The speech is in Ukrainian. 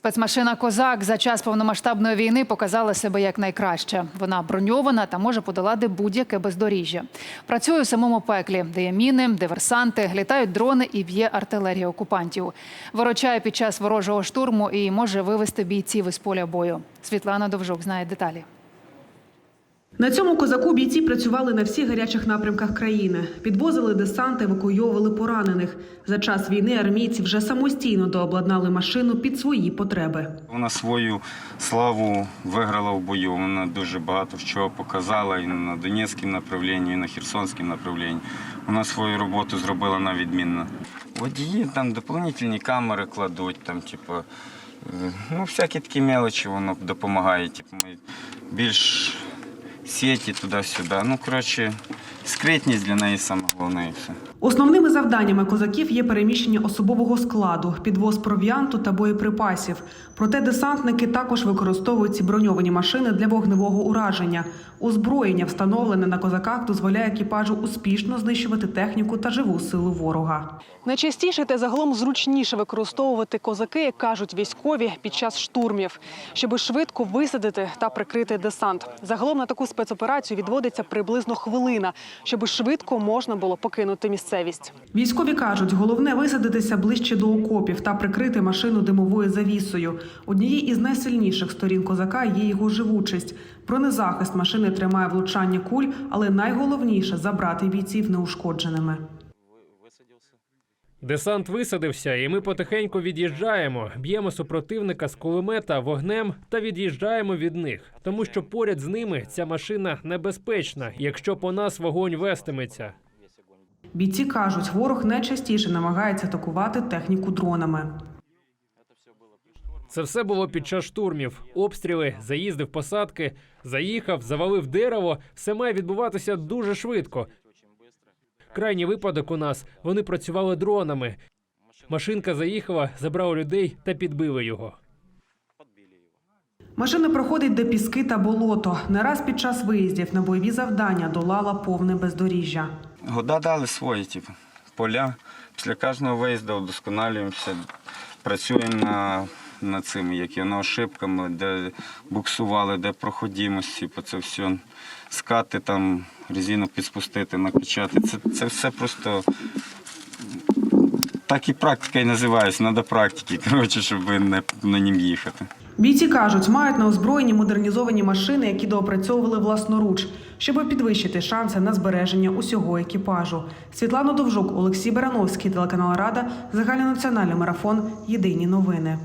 Спецмашина Козак за час повномасштабної війни показала себе як найкраще. Вона броньована та може подолати будь-яке бездоріжжя. Працює у самому пеклі, де є міни, диверсанти, літають дрони і б'є артилерія окупантів. Ворочає під час ворожого штурму і може вивести бійців із поля бою. Світлана Довжук знає деталі. На цьому козаку бійці працювали на всіх гарячих напрямках країни. Підвозили десант, евакуйовували поранених. За час війни армійці вже самостійно дообладнали машину під свої потреби. Вона свою славу виграла в бою. Вона дуже багато чого показала і на Донецькому направлінні, і на Херсонському направлінні. Вона свою роботу зробила на відмінно. Водії там доповнительні камери кладуть, там, типу, е, ну, всякі такі мелочі воно допомагає. Типу, ми більш сіті туда-сюда. Ну, коротше, скритність для неї саме головне і все. Основними завданнями козаків є переміщення особового складу, підвоз провіанту та боєприпасів. Проте десантники також використовують ці броньовані машини для вогневого ураження. Озброєння, встановлене на козаках, дозволяє екіпажу успішно знищувати техніку та живу силу ворога. Найчастіше та загалом зручніше використовувати козаки, як кажуть військові, під час штурмів, щоб швидко висадити та прикрити десант. Загалом на таку спецоперацію відводиться приблизно хвилина, щоб швидко можна було покинути місцевість. Військові кажуть, головне висадитися ближче до окопів та прикрити машину димовою завісою. Однією із найсильніших сторін козака є його живучість. Бронезахист машини тримає влучання куль, але найголовніше забрати бійців неушкодженими. Десант висадився, і ми потихеньку від'їжджаємо, б'ємо супротивника з кулемета вогнем та від'їжджаємо від них, тому що поряд з ними ця машина небезпечна, якщо по нас вогонь вестиметься. Бійці кажуть, ворог найчастіше намагається атакувати техніку дронами. Це все було під час штурмів, обстріли, заїзди в посадки, заїхав, завалив дерево. Все має відбуватися дуже швидко. Крайній випадок у нас вони працювали дронами. Машинка заїхала, забрала людей та підбили його. Машина проходить де піски та болото. Не раз під час виїздів на бойові завдання долала повне бездоріжжя. Года дали свої, типу, поля. Після кожного виїзду вдосконалюємося, працюємо на, над цими, які на ошибками, де буксували, де проходимость, типу, це все. Скати там, резину підспустити, накачати. Це, це все просто так і практика і називається, треба практики, коротше, щоб не, на нім їхати. Бійці кажуть, мають на озброєнні модернізовані машини, які доопрацьовували власноруч, щоб підвищити шанси на збереження усього екіпажу. Світлана Довжук, Олексій Барановський, телеканал Рада, загальнонаціональний марафон. Єдині новини.